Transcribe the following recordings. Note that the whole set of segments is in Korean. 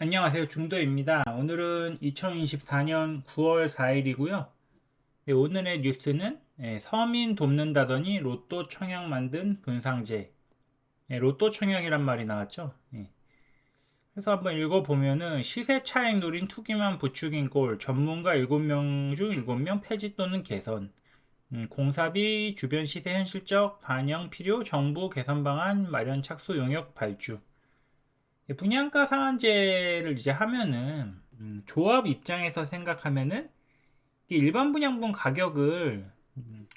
안녕하세요. 중도입니다. 오늘은 2024년 9월 4일이고요. 오늘의 뉴스는 예, 서민 돕는다더니 로또 청약 만든 분상제. 예, 로또 청약이란 말이 나왔죠. 예. 그래서 한번 읽어보면은 시세 차익 노린 투기만 부추긴 꼴 전문가 7명 중 7명 폐지 또는 개선 음, 공사비 주변 시세 현실적 반영 필요 정부 개선 방안 마련 착수 용역 발주 분양가 상한제를 이제 하면은 음, 조합 입장에서 생각하면은 일반 분양분 가격을 음,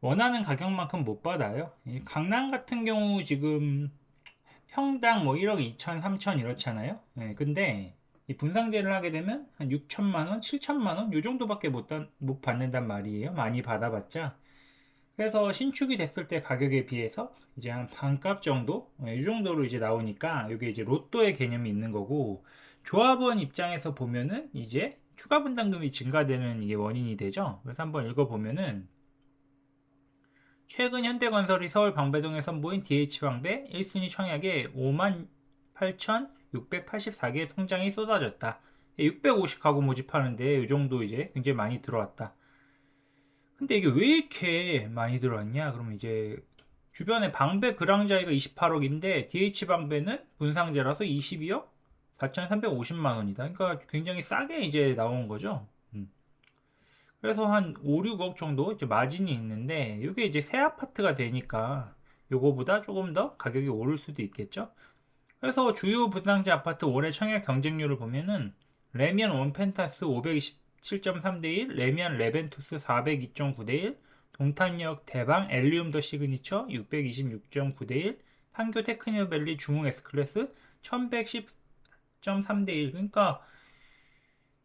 원하는 가격만큼 못 받아요. 이 강남 같은 경우 지금 평당 뭐 1억 2천, 3천 이렇잖아요. 예, 근데 이 분상제를 하게 되면 한 6천만 원, 7천만 원 요 정도밖에 못, 다- 못 받는단 말이에요. 많이 받아봤자. 그래서 신축이 됐을 때 가격에 비해서 이제 한 반값 정도 예, 이 정도로 이제 나오니까 이게 이제 로또의 개념이 있는 거고 조합원 입장에서 보면은 이제 추가 분담금이 증가되는 이게 원인이 되죠. 그래서 한번 읽어보면은 최근 현대건설이 서울 방배동에 선보인 DH방배 1순위 청약에 58,684개의 통장이 쏟아졌다. 650가구 모집하는데 이 정도 이제 굉장히 많이 들어왔다. 근데 이게 왜 이렇게 많이 들어왔냐? 그러면 이제 주변에 방배 그랑자이가 28억인데 DH 방배는 분상제라서 22억 4,350만 원이다. 그러니까 굉장히 싸게 이제 나온 거죠. 음. 그래서 한 5, 6억 정도 이제 마진이 있는데 이게 이제 새 아파트가 되니까 요거보다 조금 더 가격이 오를 수도 있겠죠. 그래서 주요 분상제 아파트 올해 청약 경쟁률을 보면은 레미안 원펜타스 527.3 대 1, 레미안 레벤투스 402.9 대 1, 동탄역 대방 엘리움 더 시그니처 626.9 대 1, 판교 테크니어밸리 중흥 S클래스 1110.3 대 1. 그러니까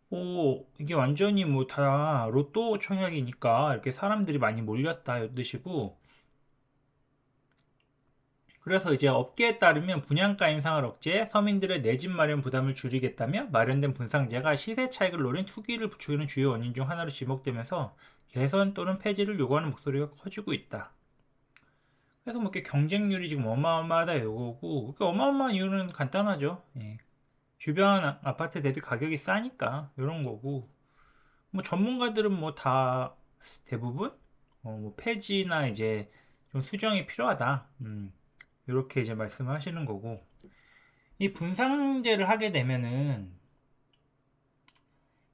오 이게 완전히 뭐 다 로또 청약이니까 이렇게 사람들이 많이 몰렸다 이 뜻이고 그래서 이제 업계에 따르면 분양가 인상을 억제해 서민들의 내 집 마련 부담을 줄이겠다며 마련된 분상제가 시세 차익을 노린 투기를 부추기는 주요 원인 중 하나로 지목되면서 개선 또는 폐지를 요구하는 목소리가 커지고 있다. 그래서 뭐 이렇게 경쟁률이 지금 어마어마하다 이거고 그 어마어마한 이유는 간단하죠. 예. 주변 아- 아파트 대비 가격이 싸니까 이런 거고 뭐 전문가들은 뭐 다 대부분 어, 뭐 폐지나 이제 좀 수정이 필요하다. 음. 이렇게 이제 말씀하시는 거고 이 분상제를 하게 되면은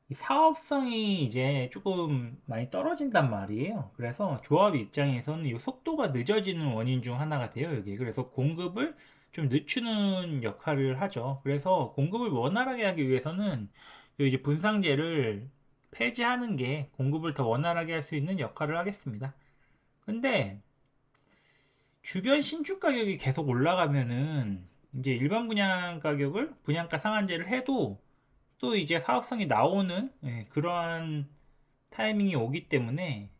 이 사업성이 이제 조금 많이 떨어진단 말이에요. 그래서 조합 입장에서는 이 속도가 늦어지는 원인 중 하나가 돼요, 여기. 그래서 공급을 좀 늦추는 역할을 하죠. 그래서 공급을 원활하게 하기 위해서는 이 이제 분상제를 폐지하는 게 공급을 더 원활하게 할 수 있는 역할을 하겠습니다. 근데 주변 신축 가격이 계속 올라가면은 이제 일반 분양 가격을 분양가 상한제를 해도 또 이제 사업성이 나오는 예, 그러한 타이밍이 오기 때문에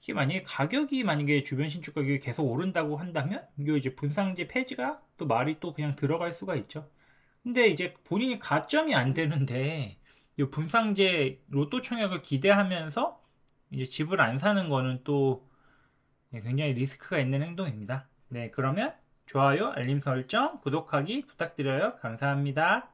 이게 만약에 가격이 만약에 주변 신축 가격이 계속 오른다고 한다면 이게 이제 분상제 폐지가 또 말이 또 그냥 들어갈 수가 있죠. 근데 이제 본인이 가점이 안 되는데 이 분상제 로또 청약을 기대하면서 이제 집을 안 사는 거는 또 예, 굉장히 리스크가 있는 행동입니다. 네, 그러면 좋아요, 알림 설정, 구독하기 부탁드려요. 감사합니다.